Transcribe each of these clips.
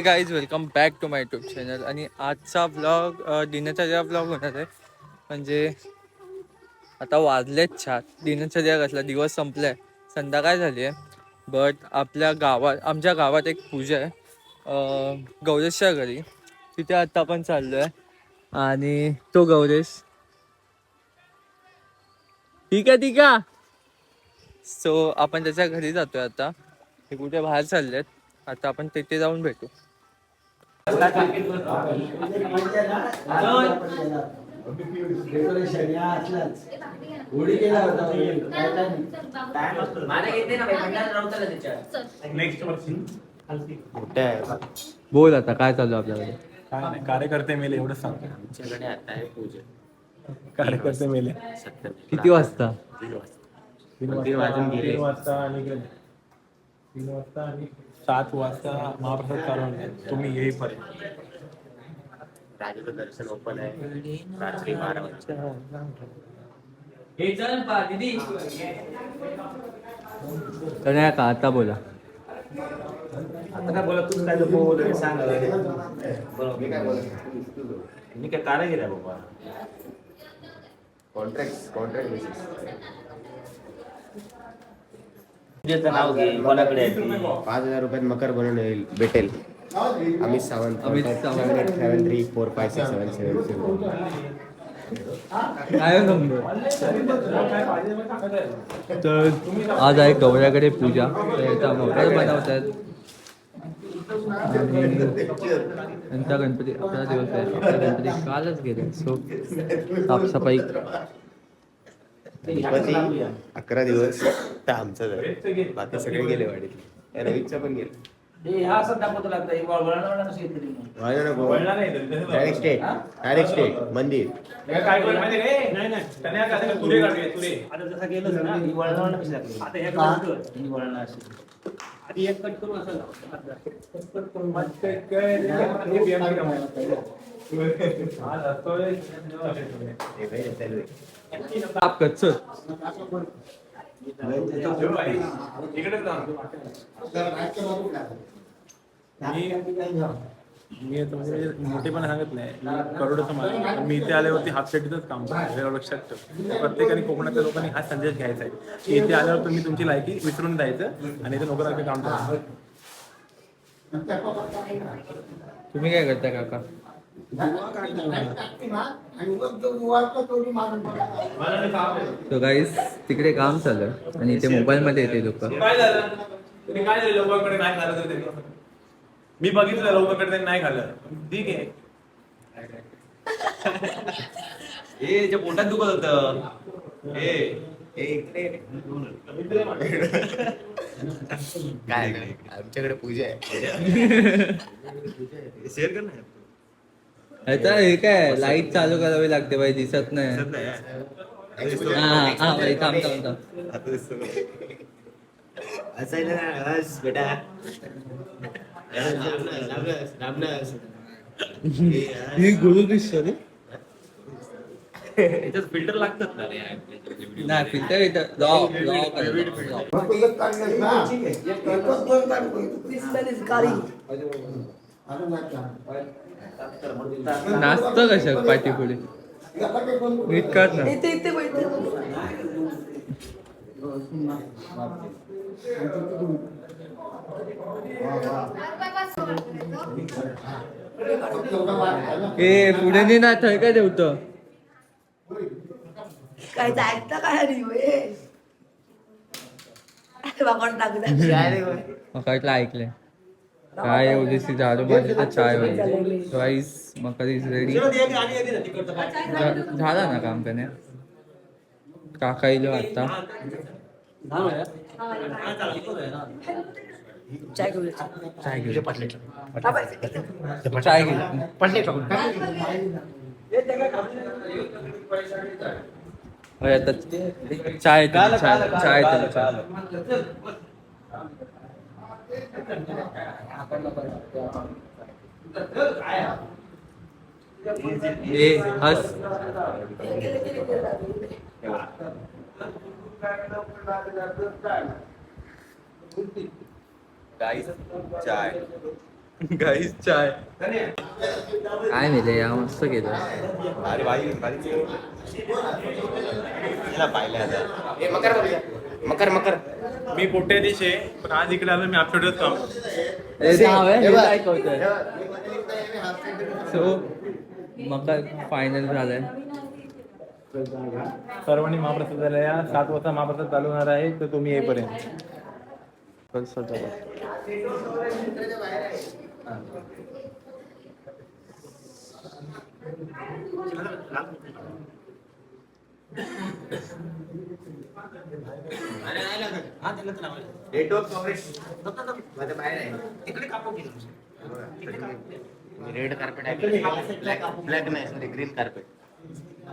हे guys welcome back to my YouTube channel आणि आजचा ब्लॉग दिनचर्या ब्लॉग होणार आहे म्हणजे आता वाजलेत चार. दिनचर्या कसला दिवस संपलाय संध्याकाळ झाली आहे. बट आपल्या गावात आमच्या गावात एक पूजा आहे. गौरेशच्या घरी. तिथे आता आपण चाललो आहे आणि तो गौरेश. ठीक आहे ठीक आहे. सो आपण त्याच्या घरी जातोय आता. हे कुठे बाहेर चाललेत. आता आपण तिथे जाऊन भेटू. होळी होता काय काय नेक्स्ट बोल आता काय चालू आहे आपल्याकडे? काय नाही कार्यकर्ते मेले एवढंच सांगतो. आमच्याकडे आता आहे पूजा. कार्यकर्ते मेले. किती वाजता? तीन तीन वाजून वाजता. गेले. तीन वाजता आणि गेले. तीन वाजता आणि सात वाजता महाप्रसाद चालवून आहे. तुम्ही येईपर्यंत. राजाचं दर्शन ओपन आहे. रात्री बारा वाजता. तर नाही का आता बोला. आता काय बोला तूच काय बोल सांग. बरोबर. मी काय बोलत मी काय कारागीर आहे बाबा? कॉन्ट्रॅक्ट कॉन्ट्रॅक्ट बेसिस पूजेचं नाव घे कोणाकडे आहे ती? पाच हजार रुपयात मकर बनवून येईल भेटेल. Amit Sawant Amit Sawant. Seven three four five six seven seven seven काय नंबर? तर आज आहे गौऱ्याकडे पूजा. तर याचा मोबाईल बनवतात आणि गणपती अकरा दिवस आहे. आपला गणपती कालच गेले सो साफसफाई गणपती अकरा दिवस तर आमचं झालं बाकी सगळे गेले वाडीत. रविकचं पण गेलं. Direct state. Direct state. मंदिर. करू आता आता तुरे काढले तुरे आता जसं गेलं ना ही वळणावळ कशी लागली? आता हे कट कर ही वळण अशी आधी एक कट करून असं असतोय. हे आप मी आता म्हणजे मोठेपणा सांगत नाही मी मला मी इथे आल्यावरती हाफ सेटीतच काम करतो हे लक्षात ठेव प्रत्येकाने कोकणातल्या लोकांनी हा संदेश घ्यायचा आहे की इथे आल्यावर तुम्ही तुमची लायकी विसरून द्यायचं आणि इथे नोकराचे काम करायचं तुम्ही काय करता काका तो गाईस तिकडे काम चालू आहे आणि इथे मोबाईल मध्ये येते लोक. काय झालं? काय झालं? लवकरकडे नाही खाल्लं तर त्यांनी? मी बघितलं त्यांनी नाही खाल्लं. ठीक आहे. ए जे पोटात दुखत होत. ए हे इकडे. काय आमच्याकडे पूजा आहे. शेअर कर ना. आता हे काय? लाइट चालू करावी लागते बाई दिसत नाही. हा. हा थांब थांब थांब. असायला ना हस बेटा. हस. ही गुरु दिसतो रे. याच्यात फिल्टर लागतात ना रे या नाही फिल्टर येतं लॉ लॉ नाचतं कशा पाठी पुढे? नीट काढ ना ए पुढे नाही ना थंय काय ठेवतं काय जायचं काय नाही बे. बाबा टाकू मग काहीतलं ऐकलंय. काय माझी तर चाय होईल राईस मग कधी रेडी झाला ना काम त्याने काका येईल आता। चाय घेऊन चाय घेऊ चाय घेऊ चाय चाय चाय ए हस। गाईस चाय। गाईस चाय। काय मिळे या मस्त केलं अरे भाई पाहिलं ए मकर मकर मकर। मी कोट्याधीश आहे पण आज इकडे आलो मी आपल्याकडे काम सो मका फायनल झालंय? सर्वांनी महाप्रसाद झाला या सात वाजता महाप्रसाद चालू होणार आहे तर तुम्ही येईपर्यंत. माझ्या बाहेर आहे रेड कार्पेट आहे ब्लॅक नाही sorry green carpet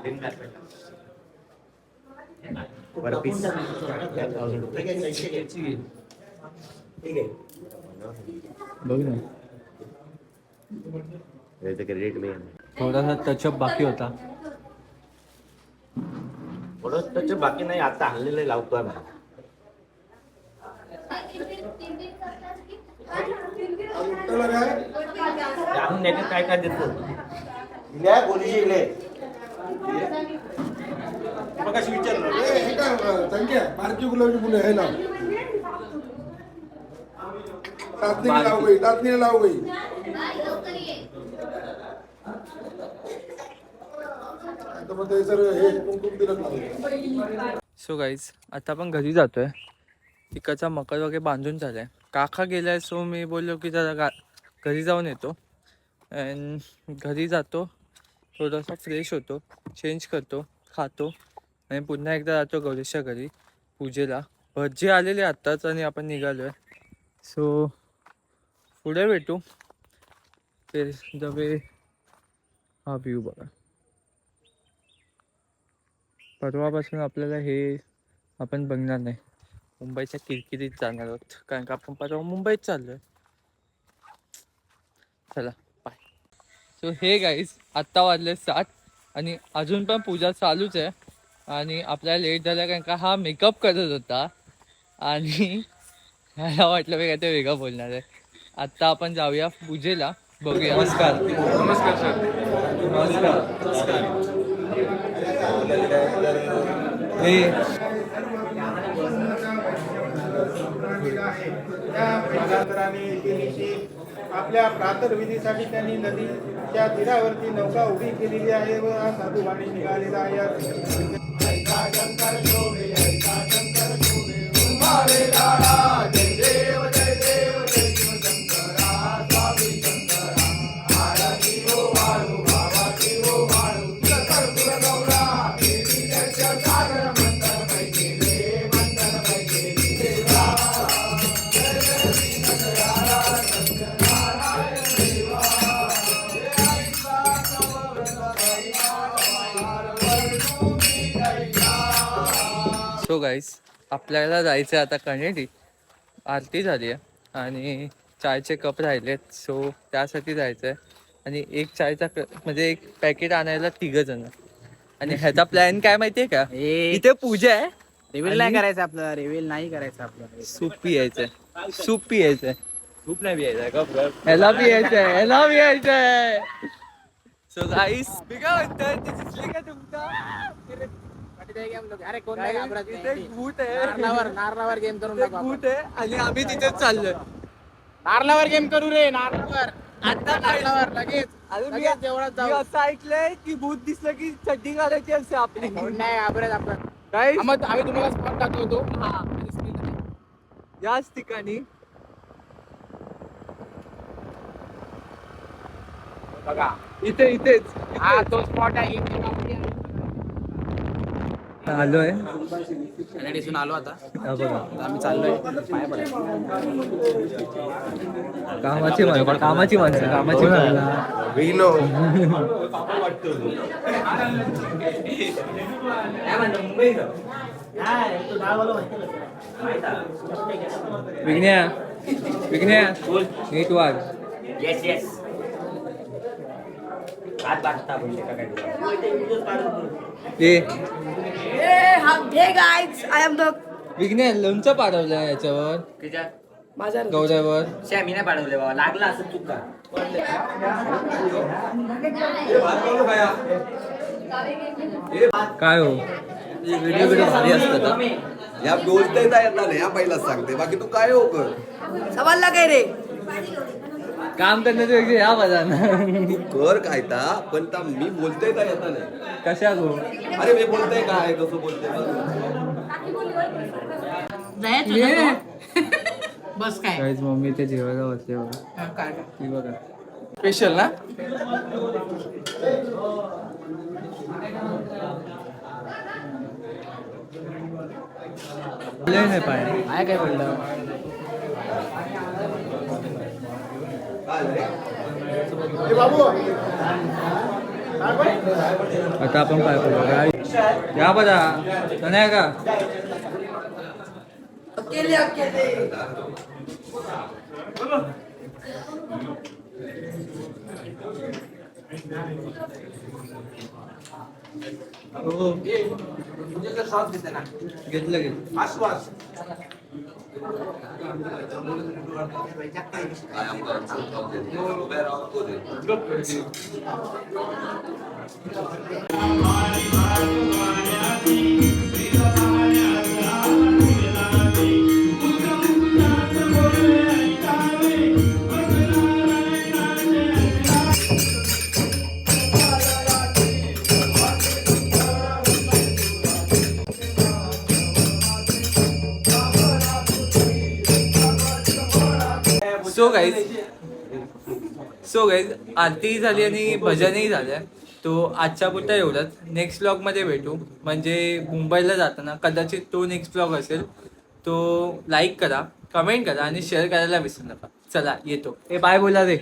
green carpet वर पीस बघ ना. रेट में थोडासा टचअप बाकी होता. थोडं त्याचं बाकी नाही आता हल्लेलं लावतोय मला ते आणून नेते काय काय देतो? पोलीस इकडे बारकी गुलाबची फुलं आहे लाव. लाव गई टाचणीला लाव गई मग ते सर हे कुंकुम तिलक लावलं. सो गाईज आता आपण घरी जातोय. तिकडचा मकर वगैरे बांधून झालाय. काका गेलाय सो मी बोललो की जरा गा घरी जाऊन येतो. अँड घरी जातो. थोडासा फ्रेश होतो. चेंज करतो खातो. आणि पुन्हा एकदा जातो गौरीच्या घरी पूजेला. भजी आलेले आत्ताच आणि आपण निघालोय. सो पुढे भेटू. ते द वे हा व्ह्यू बघा. परवापासून आपल्याला हे आपण बघणार नाही. मुंबईच्या किरकिरीत जाणार आहोत. कारण का आपण परवा मुंबईत चाललोय. चला बाय सो हे गाईज आत्ता वाजले सात आणि अजून पण पूजा चालूच आहे. आणि आपल्याला लेट झाला कारण का हा मेकअप करत होता. आणि ह्याला वाटलं मी काय ते वेगळं बोलणार आहे. आत्ता आपण जाऊया पूजेला. बघूया. नमस्कार. नमस्कार सर नमस्कार. आपल्या प्रातर्विधीसाठी त्यांनी नदीच्या तीरावरती नौका उभी केलेली आहे व हा साधू वाणी निघालेला आहे. सो गाईस आपल्याला जायचं आहे आता कणेरी आरती झाली आहे आणि चायचे कप राहिलेत सो त्यासाठी जायचं आहे आणि एक चायचा क म्हणजे एक पॅकेट आणायला तिघ जण. आणि ह्याचा प्लॅन काय माहितीये का? इथे पूजा आहे. रिव्हील नाही करायचं आपलं रिव्हील नाही करायचं आपलं. सूप पियायचंय. सूप पियायचंय. खूप नाही यायचं का? ह्याला पियायचंय ह्याला पियायचंय. सो गाईस मी काय म्हणतोय ते दिसले का तुमचा. अरे कोण काय? नाही घाबरत तिथे नाही. एक भूत आहे. नारळावर नारळावर गेम करून तिथे एक टाकू आपण. भूत आहे आणि आम्ही तिथेच चाललोय. नारळावर गेम करू रे नारळावर आता काय नारळावर लगेच. अरे मी लगेच मी जाऊ. असं ऐकलंय की भूत दिसलं की चड्डी घालायची असते आपली. कोण नाही घाबरत आपण. काय मग आम्ही तुम्हाला स्पॉट दाखवतो. याच ठिकाणी. बघा. इथे इथेच. हा तो स्पॉट आहे. इथे आलोय. दिसून आलो आता. हा आम्ही चाललोय. कामाची माणसं कामाची माणसं कामाची विनो विघ्न्या विघ्न्या नीट वाग येस येस काय am the विघ्न्या लोणचं पाठवलं याच्यावर. माझा गौऱ्यावर. मी नाही पाठवले बाबा. लागला असं चुका. काय हो? व्हिडिओ व्हिडिओ भारी असतात. या बोलता येता येत नाही या पहिलाच सांगते. बाकी तू काय हो कर? सवालला काय रे. काम करण्याचं वेगळी या बघा ना तू कर काय ता पण ता मी बोलतोय का येता नाही कशा गो? अरे मी बोलतोय काय कसं बोलतोय? बस काय? काहीच मम्मी ते जेवायला बसले बघा. काय? ती बघा. स्पेशल ना? लय नाही पाय. काय काय पडलं आता आपण काय करू? काय या बघा. नाही का? अकेले अकेले. हो. घेतलं घेतलं. आश्वास. I am concerned of the where are good. So guys आरतीही झाली आणि भजनही झालं तो आजच्या पुरता एवढंच. नेक्स्ट ब्लॉगमध्ये भेटू. म्हणजे मुंबईला जाताना कदाचित तो नेक्स्ट ब्लॉग असेल. तो लाईक करा कमेंट करा आणि शेअर करायला विसरू नका. चला येतो. ए बाय बोला रे.